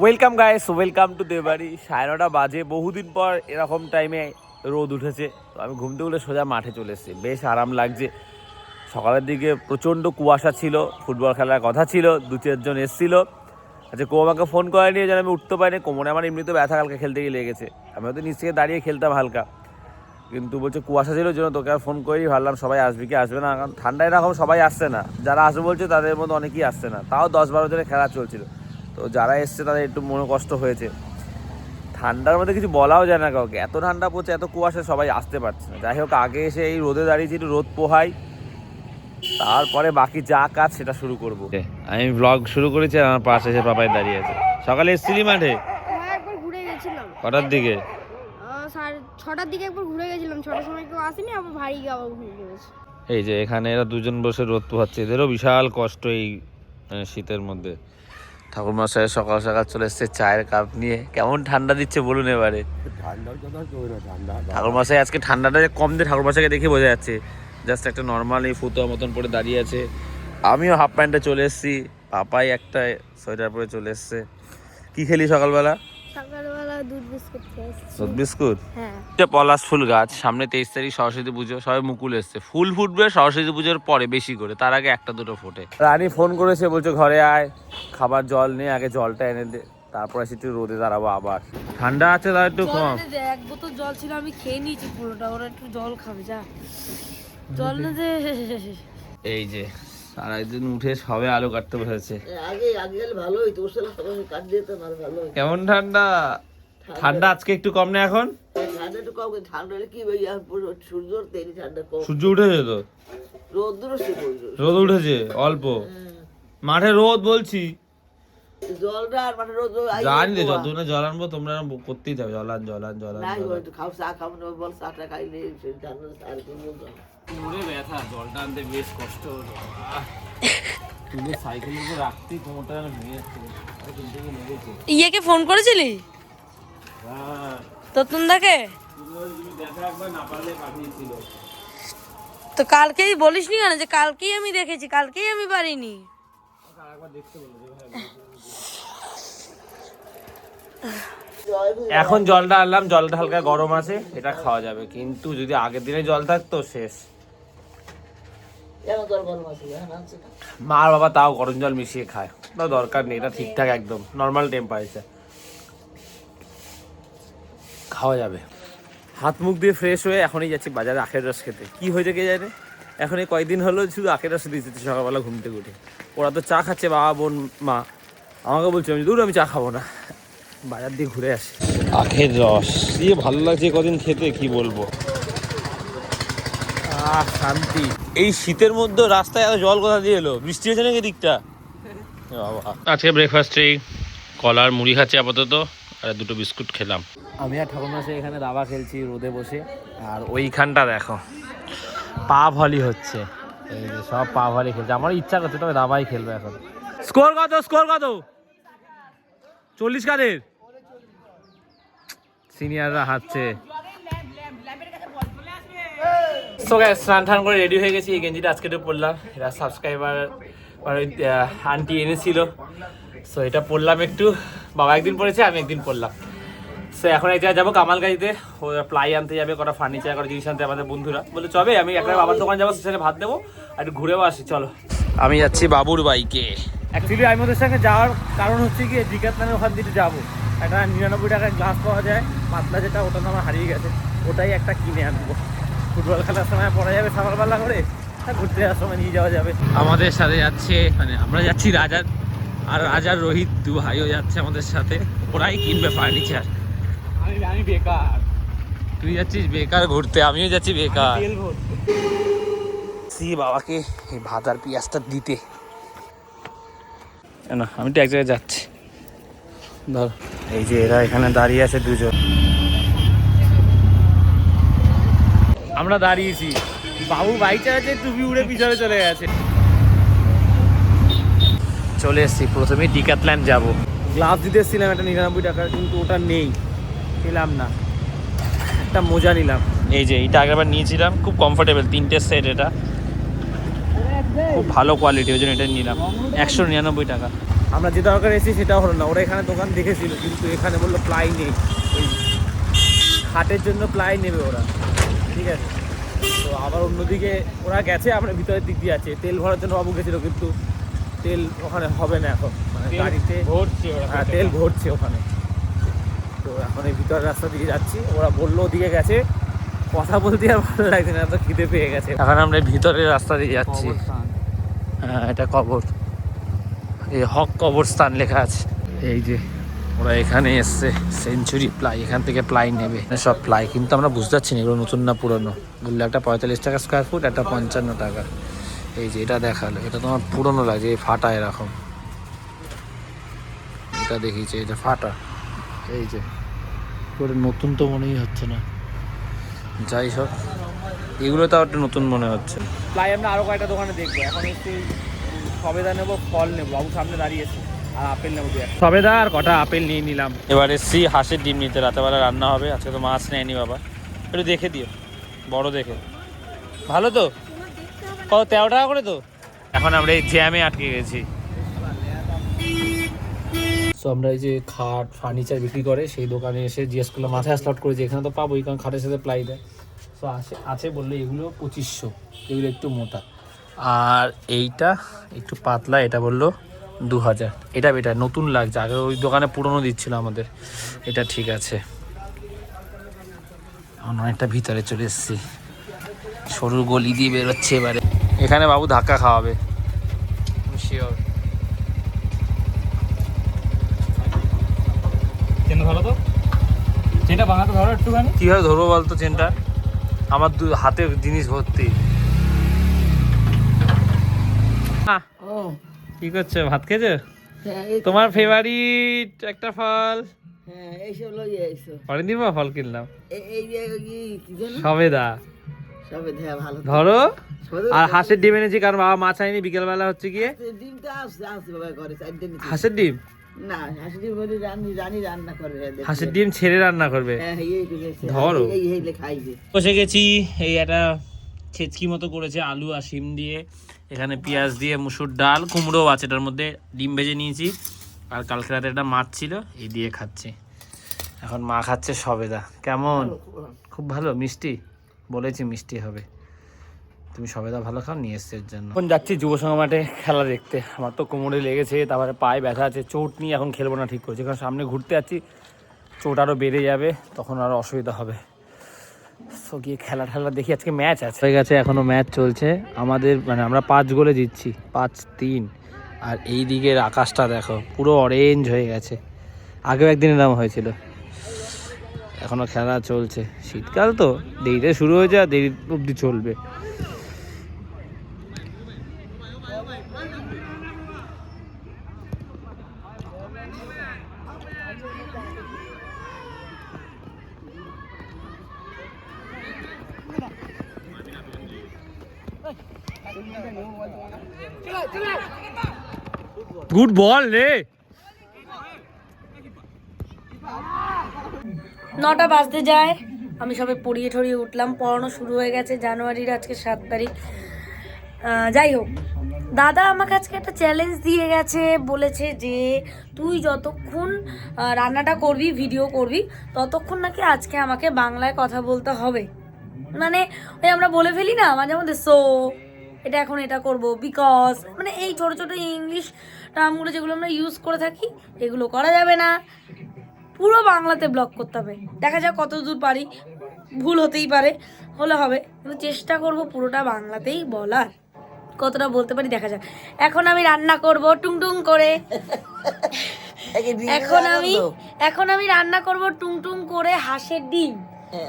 Welcome guys welcome to Debari সাড়ে নটা বাজে। বহুদিন পর এরকম টাইমে রোদ উঠেছে। তো আমি ঘুমতে উঠে সোজা মাঠে চলে এসেছি। বেশ আরাম লাগছে। সকালের দিকে প্রচণ্ড কুয়াশা ছিল। ফুটবল খেলার কথা ছিল। দু চারজন এসেছিল। আচ্ছা কেউ আমাকে ফোন করেনি যেন আমি উঠতে পারিনি। কোমরে আমার এমনিতে ব্যথা কালকে খেলতে গিয়ে লেগেছে। আমি হয়তো নিচ থেকে দাঁড়িয়ে খেলতাম হালকা। কিন্তু বলছে কুয়াশা ছিল জন্য তোকে আর ফোন করেই ভাবলাম সবাই আসবে কি আসবে না। কারণ ঠান্ডা এরকম সবাই আসছে না। যারা আসবে বলছে তাদের মধ্যে অনেকেই আসছে না। তাও দশ বারো জনের খেলা চলছিল। তো যারা এসছে তাদের একটু মনে কষ্ট হয়েছে। ঠান্ডার মধ্যে কিছু বলাও যায় না কাউকে। এত ঠান্ডা পড়ছে এত কুয়াশা সবাই আসতে পারছে না। যাই হোক আগে এসে এই রোদে দাঁড়িয়েছি একটু রোদ পোহাই। তারপরে বাকি যা কাজ সেটা শুরু করব। আমি ব্লগ শুরু করেছি আর আমার পাশে এসে পাপাই দাঁড়িয়ে আছে। সকালে এসেছিলি মাঠে? হ্যাঁ একবার ঘুরে গেছিলাম। কটার দিকে? ছটার দিকে একবার ঘুরে গেছিলাম। ছটার সময় কেউ আসেনি আবার ভারী আবার ঘুরে গেছে। এই যে এখানে এরা দুজন বসে রোদ পোহাচ্ছে। এদেরও বিশাল কষ্ট এই শীতের মধ্যে। ঠাকুর মশাই সকাল সকাল চলে এসছে চায়ের কাপ নিয়ে। কেমন ঠান্ডা দিচ্ছে বলুন এবারে। ঠাকুরমশাই আজকে ঠান্ডাটা কম দিয়ে ঠাকুরমশাইকে দেখে বোঝা যাচ্ছে। জাস্ট একটা নর্মাল এই ফুতো মতন পরে দাঁড়িয়ে আছে। আমিও হাফ প্যান্টে চলে এসেছি। পাপাই একটা সোয়েটার পরে চলে এসছে। কী খেলি সকালবেলা? সকালবেলা দুধ বিস্কুট খেয়েছি দুধ বিস্কুট? হ্যাঁ। এটা পলাশ ফুল গাছ সামনে তেইশ তারিখ সরস্বতী পুজো সবাই মুকুল এসছে। ফুল ফুটবে সরস্বতী পুজোর পরে বেশি করে তার আগে একটা দুটো ফোটে। রানী ফোন করেছে বলছে ঘরে আয় খাবার জল নিয়ে আগে জলটা এনে দে তারপরে একটু রোদে দাঁড়াবো আবার। ঠান্ডা আছে তার একটু কম। এক বোতল জল ছিল আমি খেয়ে নিয়েছি পুরোটা ওরা একটু জল খাবে যা। জল না দে। এই যে সারাদিন উঠে সবে আলু কাটতে বসেছে। আগে আগে গেলে ভালো হইতো সবাই কাট দিতে আর ভালো কেমন ঠান্ডা? ঠান্ডা। আজকে একটু কম না এখন? ঠান্ডা একটু কম ঠান্ডা কি ভাই সূর্য তেরি ঠান্ডা কম। সূর্য উঠেছে তো? রোদ উঠেছে অল্প। মাঠে রোদ বলছি। জলটা আর রোদ জানি তো যতক্ষণ জল আনব তোমরা করতেই থাকবে জলান জলান জলান নাই হয়তো খাও চা বল চাটা খাইলে ঠান্ডা আর কি বলব ব্যথা জলটা আনতে বেশ কষ্ট হলো। তুলে সাইকেলের উপর রাখতেই কোমরটা যেন ভেঙে যাচ্ছে। ইয়েকে ফোন করেছিলি? হ্যাঁ। দাকে? তুমি দেখা একবার না পারলে পাঠিয়েছিল। তো কালকেই বলিস নি কেন যে কালকেই আমি দেখেছি কালকেই আমি পারিনি? এখন জলটা আনলাম জলটা হালকা গরম আছে এটা খাওয়া যাবে। কিন্তু যদি আগের দিনে জল থাকতো শেষ। যেন তোর গরম আছে এখন আনছে না মা আর বাবা তাও গরম জল মিশিয়ে খায়। না দরকার নেই, এটা ঠিকঠাক একদম নর্মাল টেম্পারেচার খাওয়া যাবে। হাত মুখ দিয়ে ফ্রেশ হয়ে এখনই যাচ্ছি বাজারে আখের রস খেতে। কি হয়েছে কে জানে? এখন এই কয়েকদিন হলো শুধু আখের রস দিতেছে সকালবেলা ঘুম থেকে উঠে। ওরা তো চা খাচ্ছে, বাবা, বোন, মা। আমাকে বলছে, আমি দূর আমি চা খাব না। বাজার দিয়ে ঘুরে আসি। আখের রস দিয়ে ভালো লাগছে কদিন খেতে, কি বলব? আহ শান্তি। এই শীতের মধ্যে রাস্তায় এত জল কোথা দিয়ে এলো? বৃষ্টি হয়েছে নাকি দিকটা আজকে ব্রেকফাস্টে কলার মুড়ি খাচ্ছি আপাতত আর দুটো বিস্কুট খেলাম। আমি আর ঠাকুর মাসে এখানে দাবা খেলছি রোদে বসে। আর ওইখানটা দেখো পা ভলি হচ্ছে। এই যে সব পা ভলি খেলছে। আমার ইচ্ছা করছে তবে দাবাই খেলবে এখন। স্কোর কত স্কোর কত? চল্লিশ কাদের? সিনিয়ররা হাঁটছে সো গাইস স্নান টান করে রেডি হয়ে গেছি। এই গেঞ্জিটা আজকে তো পরলাম। এটা সাবস্ক্রাইবার আন্টি এনেছিল সো এটা পরলাম একটু। বাবা একদিন পরেছে আমি একদিন পরলাম। সো এখন এক জায়গায় যাব কামালগাড়িতে। ওরা প্লাই আনতে যাবে কটা ফার্নিচার কটা জিনিস আনতে আমাদের বন্ধুরা। বলে চবে আমি একটা বাবার দোকান যাব সেখানে ভাত দেবো আর একটু ঘুরেও আসি চলো। আমি যাচ্ছি বাবুর বাইকে অ্যাকচুয়ালি আমি ওদের সঙ্গে যাওয়ার কারণ হচ্ছে কি ডিকাতলানের ওখান দিকে যাব। একটা নিরানব্বই টাকার গ্লাস পাওয়া যায় পাতলা যেটা ওটা তো আমার হারিয়ে গেছে। ওটাই একটা কিনে আনব। ফুটবল খেলার সময় পড়া যাবে সকালবেলা করে ঘুরতে যাওয়ার সময় নিয়ে যাওয়া যাবে। আমাদের সাথে যাচ্ছে মানে আমরা যাচ্ছি রাজার আর রাজার রোহিত দু ভাইও যাচ্ছে আমাদের সাথে। ওরাই কিনবে ফার্নিচার আমি বেকার। তুই যাচ্ছিস বেকার ঘুরতে আমিও যাচ্ছি বেকার। সি বাবাকে এই ভাত আর পেঁয়াজটা দিতে। না আমি তো এক জায়গায় যাচ্ছি। ধর। এই যে এরা এখানে দাঁড়িয়ে আছে দুজন। আমরা দাঁড়িয়েছি। বাবু বাইক চালাচ্ছে টুপি উড়ে পিছনে চলে গেছে। চলে এসেছি প্রথমে ডিকাতল্যান্ড যাব। গ্লাস দিতে এসেছিলাম একটা নিরানব্বই টাকার কিন্তু ওটা নেই। পেলাম না। একটা মোজা নিলাম। এই যে এটা আগেরবার নিয়েছিলাম খুব কমফোর্টেবল তিনটে সেট এটা। খুব ভালো কোয়ালিটি ওই জন্য এটা নিলাম। একশো নিরানব্বই টাকা। আমরা যে দরকার এসেছি সেটাও হলো না ওরা এখানে দোকান দেখেছিল কিন্তু এখানে বলল প্লাই নেই। খাটের জন্য প্লাই নেবে ওরা। ঠিক আছে। তো আবার অন্যদিকে ওরা গেছে আমরা ভিতরের দিক দিয়ে আছে। তেল ভরার জন্য বাবু গেছিল কিন্তু তেল ওখানে হবে না এখন। মানে গাড়িতে ভরছে হ্যাঁ তেল ভরছে ওখানে। তো এখন এই ভিতরের রাস্তা দিয়ে যাচ্ছি। ওরা বলল ওদিকে গেছে। কথা বলতে আর ভালো লাগছে না তো খিদে পেয়ে গেছে। এখন আমরা ভিতরের রাস্তা দিয়ে যাচ্ছি। হ্যাঁ এটা কবর। এই হক কবরস্থান লেখা আছে। এই যে ওরা এখানে এসছে সেঞ্চুরি প্লাই এখান থেকে প্লাই নেবে। সব প্লাই কিন্তু আমরা বুঝতে পারছি না এগুলো নতুন না পুরনো। বললে একটা পঁয়তাল্লিশ টাকা স্কোয়ার ফুট একটা পঞ্চান্ন টাকা। এই যে এটা দেখাল, এটা তোমার পুরনো লাগে, এই ফাটা এরকম। এটা দেখিছে এটা ফাটা। এই যে, পুরো নতুন তো মনেই হচ্ছে না। যাই সব এগুলো তো একটা নতুন মনে হচ্ছে প্লাই আমরা আরও কয়েকটা দোকানে দেখব। এখন একটু সবেদা নেব, ফল নেব। বাবু সামনে দাঁড়িয়েছে আর আপেল নেব সবেদা আর কটা আপেল নিয়ে নিলাম। এবার এসছি হাঁসের ডিম নিতে রাতেবেলা রান্না হবে আজকে তো মাছ নেয়নি বাবা। একটু দেখে দিও বড় দেখে। ভালো তো? কত তেরো টাকা করে তো? এখন আমরা এই জ্যামে আটকে গেছি। সো আমরা এই যে খাট ফার্নিচার বিক্রি করে সেই দোকানে এসে জিজ্ঞেস করলাম মাথায় স্লট করেছি এখানে তো পাবোই কারণ খাটের সাথে প্লাই দেয়। সো আছে আছে বললে এগুলো পঁচিশশো এগুলো একটু মোটা। আর এইটা একটু পাতলা এটা বলল দু হাজার এটা বেটার নতুন লাগছে। আগে ওই দোকানে পুরনো দিচ্ছিল আমাদের। এটা ঠিক আছে। এখন অনেকটা ভিতরে চলে এসেছি। সরু গলি দিয়ে বেরোচ্ছে এবারে। এখানে বাবু ধাক্কা খাওয়াবে। শিওর চেন ভালো তো? চেনটা ধরো একটুখানি। কীভাবে ধরবো বলতো চেনটা? আমার দু হাতে জিনিস ভর্তি। আহ, ও। কি করছ ভাত খেয়েছো হ্যাঁ তোমার ফেভারিট একটা ফল হ্যাঁ ফল কিনলাম সবেদা হ্যাঁ ধরো আর হাঁসের ডিম এনেছি কারণ বাবা মাছ আইনি বিকেলবেলা হচ্ছে গিয়ে। হাঁসের ডিম না হাঁসের ডিম ছেড়ে রান্না করবে হ্যাঁ। ধরো। বসে গেছি এই একটা ছেচকি মতো করেছে আলু আর শিম দিয়ে এখানে পেঁয়াজ দিয়ে মুসুর ডাল কুমড়ো আছে এটার মধ্যে ডিম ভেজে নিয়েছি। আর কালকে রাতে একটা মাছ ছিল এই দিয়ে খাচ্ছি। এখন মা খাচ্ছে সবেদা। কেমন? খুব ভালো। মিষ্টি? বলেছি মিষ্টি হবে। তুমি সবেদা ভালো খাও নিয়ে এসছে এর জন্য। এখন যাচ্ছি যুব মাঠে খেলা দেখতে। আমার তো কোমরে লেগেছে তারপরে পায়ে ব্যথা আছে চোট নিয়ে এখন খেলব না ঠিক করছি। কারণ সামনে ঘুরতে যাচ্ছি চোট আরও বেড়ে যাবে তখন আরও অসুবিধা হবে। সো খেলা ঠেলা দেখি আজকে ম্যাচ আছে। হয়ে গেছে, এখনও ম্যাচ চলছে। আমাদের মানে আমরা পাঁচ গোলে জিতছি, পাঁচ তিন। আর এই দিকের আকাশটা দেখো, পুরো অরেঞ্জ হয়ে গেছে। আগেও একদিন এরকম হয়েছিল। এখনও খেলা চলছে। শীতকাল তো, দেরিতে শুরু হয়ে যায় দেরি অবধি চলবে। গুড বল রে। নটা বাজতে যায়। আমি সবে পড়িয়ে ঠড়িয়ে উঠলাম। পড়ানো শুরু হয়ে গেছে জানুয়ারির আজকে সাত তারিখ। যাই হোক। দাদা আমাকে আজকে একটা চ্যালেঞ্জ দিয়ে গেছে। বলেছে যে, তুই যতক্ষণ রান্নাটা করবি ভিডিও করবি, ততক্ষণ নাকি আজকে আমাকে বাংলায় কথা বলতে হবে। মানে ওই আমরা বলে ফেলি না মাঝে মধ্যে সো এটা এখন এটা করব বিকজ মানে এই ছোট ছোট ইংলিশ টার্মগুলো যেগুলো আমরা ইউজ করে থাকি এগুলো করা যাবে না। পুরো বাংলাতে ব্লগ করতে হবে। দেখা যাক কত দূর পারি ভুল হতেই পারে হলে হবে। কিন্তু চেষ্টা করব পুরোটা বাংলাতেই বলার। কতটা বলতে পারি দেখা যাক। এখন আমি রান্না করব টুংটুং করে। এখন আমি এখন আমি রান্না করব টুংটুং করে হাঁসের ডিম।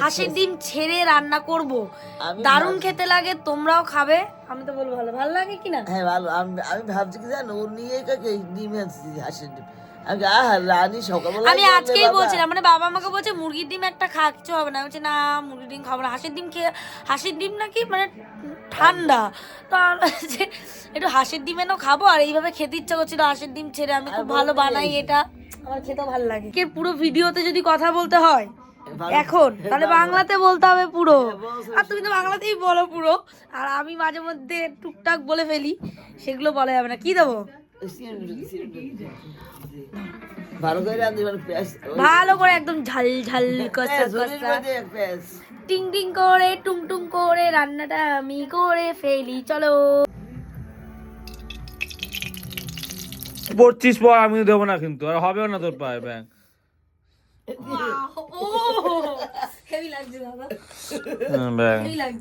হাঁসের ডিম ছেড়ে রান্না করব। দারুণ খেতে লাগে তোমরাও খাবে। আমি তো বলব ভালো ভালো লাগে কিনা হ্যাঁ ভালো আমি আমি ভাবছি কি জানো ও নিয়ে কাকে ডিম হাঁসের ডিম। আমি আজকেই বলছিলাম মানে বাবা আমাকে বলছে মুরগির ডিম একটা খা কিছু হবে না। বলছি না মুরগির ডিম খাব না। হাঁসের ডিম খেয়ে হাঁসের ডিম নাকি মানে ঠান্ডা। তো একটু হাঁসের ডিম এনেও খাব আর এইভাবে খেতে ইচ্ছা করছিল হাঁসের ডিম ছেড়ে আমি খুব ভালো বানাই এটা। আমার খেতেও ভালো লাগে। কে পুরো ভিডিওতে যদি কথা বলতে হয় এখন তাহলে বাংলাতে বলতে হবে পুরো। আর তুমি তো বাংলাতেই বলো পুরো। আর আমি মাঝে মধ্যে টুকটাক বলে ফেলি সেগুলো বলা যাবে না। কি দেবো? ভালো করে রাঁধি মানে ভালো করে একদম ঝাল ঝাল কষা কষা। টিং টিং করে টুং টুং করে রান্নাটা আমি করে ফেলি। চলো। পড়ছিস পর আমি দেবো না কিন্তু আর হবেও না তোর পায়ে ব্যাং ও হেভি লাগছে দাদা ব্যাং এই লাগছে।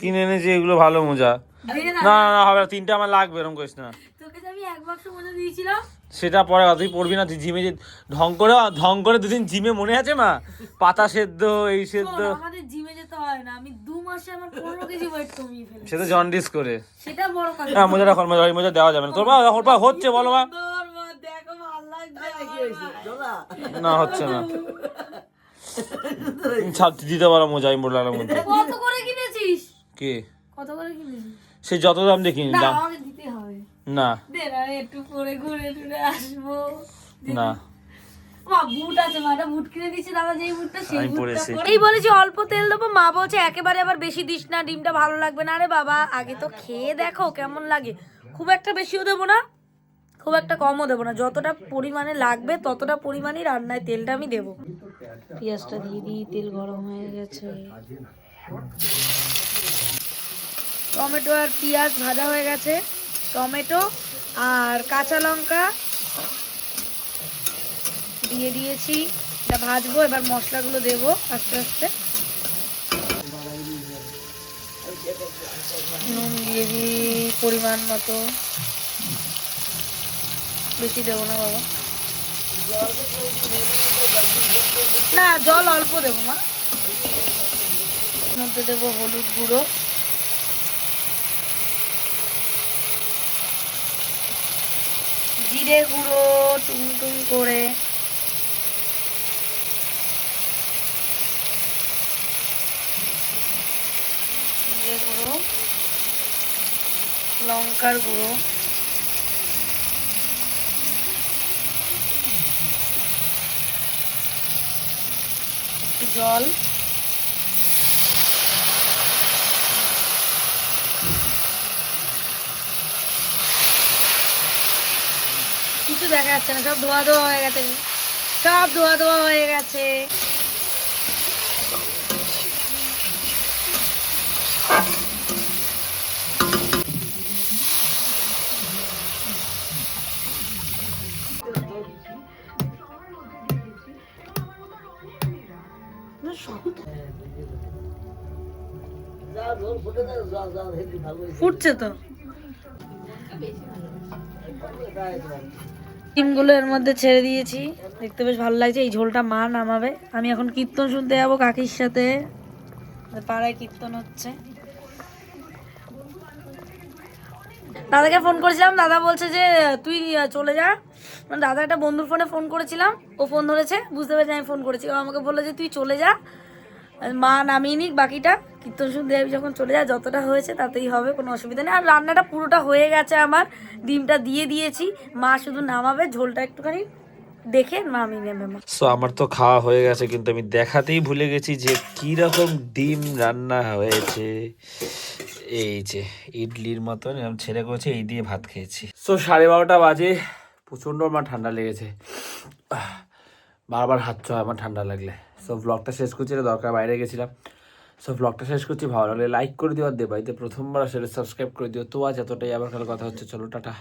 কিনে এনেছি এগুলো ভালো মোজা। না। না না না হবে না তিনটা আমার লাগবে এরকম করিস না। তোকে যে আমি এক বাক্স মজা দিয়েছিলাম? সেটা পরে তুই পড়বি না তুই জিমে যে ঢং করে ঢং করে দুদিন জিমে মনে আছে মা? পাতা সেদ্ধ এই সেদ্ধ। আমাদের জিমে যেতে হয় না আমি দু মাসে আমার পনেরো কেজি ওয়েট কমিয়ে ফেলি সে তো জন্ডিস করে। সেটা বড় কথা। হ্যাঁ মোজা রাখ মোজা ওই মোজা দেওয়া যাবে না। তোর মা ওর পা হচ্ছে বলো মা। মা? ডোলা? না হচ্ছে না। ছাপ দিতে পারো মোজা আমি বললাম মধ্যে। কত করে কিনেছিস? কি? কত করে কিনেছিস? সে যত দাম দেখি না আমাকে দিতে হবে। না। দে না একটু পরে ঘুরে টুরে আসব। না। মা বুট আছে মা একটা বুট কিনে দিচ্ছে দাদা যেই বুটটা সেই আমি বুটটা পরেছি। পরে- এই বলেছি অল্প তেল দেবো। মা বলছে একেবারে আবার বেশি দিস না ডিমটা ভালো লাগবে না। আরে বাবা আগে তো খেয়ে দেখো কেমন লাগে। খুব একটা বেশিও দেবো না খুব একটা কমও দেবো না। যতটা পরিমাণে লাগবে ততটা পরিমাণেই রান্নায় তেলটা আমি দেবো। পেঁয়াজটা দিয়ে দিই, তেল গরম হয়ে গেছে। টমেটো আর পেঁয়াজ ভাজা হয়ে গেছে। টমেটো আর কাঁচা লঙ্কা দিয়ে দিয়েছি। এটা ভাজবো, এবার মশলাগুলো দেবো আস্তে আস্তে। নুন দিয়ে দিই পরিমাণ মতো। বেশি দেবো না বাবা। না, জল অল্প দেবো, মা। মধ্যে দেবো হলুদ গুঁড়ো। জিরে গুঁড়ো টুং টুং করে। জিরে গুঁড়ো, লঙ্কার গুঁড়ো। একটু জল। কিছু দেখা যাচ্ছে না, সব ধোয়া ধোয়া হয়ে গেছে। সব ধোয়া ধোয়া হয়ে গেছে। ফুটছে তো। ডিমগুলো এর মধ্যে ছেড়ে দিয়েছি। দেখতে বেশ ভালো লাগছে, এই ঝোলটা মা নামাবে। আমি এখন কীর্তন শুনতে যাব কাকির সাথে। পাড়ায় কীর্তন হচ্ছে। দাদাকে ফোন করেছিলাম, দাদা বলছে যে, তুই চলে যা। মানে দাদা একটা বন্ধুর ফোনে ফোন করেছিলাম, ও ফোন ধরেছে, বুঝতে পেরেছি আমি ফোন করেছি। ও আমাকে বলল যে, তুই চলে যা, মা নামিয়ে নিক বাকিটা। কীর্তন শুনতে যখন চলে যা, যতটা হয়েছে তাতেই হবে, কোনো অসুবিধা নেই। আর রান্নাটা পুরোটা হয়ে গেছে আমার, ডিমটা দিয়ে দিয়েছি। মা শুধু নামাবে, ঝোলটা একটুখানি দেখে নামিয়ে নেবে মা। সো আমার তো খাওয়া হয়ে গেছে, কিন্তু আমি দেখাতেই ভুলে গেছি যে কি রকম ডিম রান্না হয়েছে। এই যে, ইডলির মতন এরকম ছেড়ে করেছে, এই দিয়ে ভাত খেয়েছি। সো সাড়ে বারোটা বাজে প্রচণ্ড আমার ঠান্ডা লেগেছে। বারবার হাত হয় আমার ঠান্ডা লাগলে। সো ব্লগটা শেষ করছি, এটা দরকার, বাইরে গেছিলাম। সো ব্লগটা শেষ করছি, ভালো লাগলে লাইক করে দিও আর দেবাইতে প্রথমবার সেটা সাবস্ক্রাইব করে দিও। তো আজ এতটাই, আবার কথা হচ্ছে, চলো, টাটা।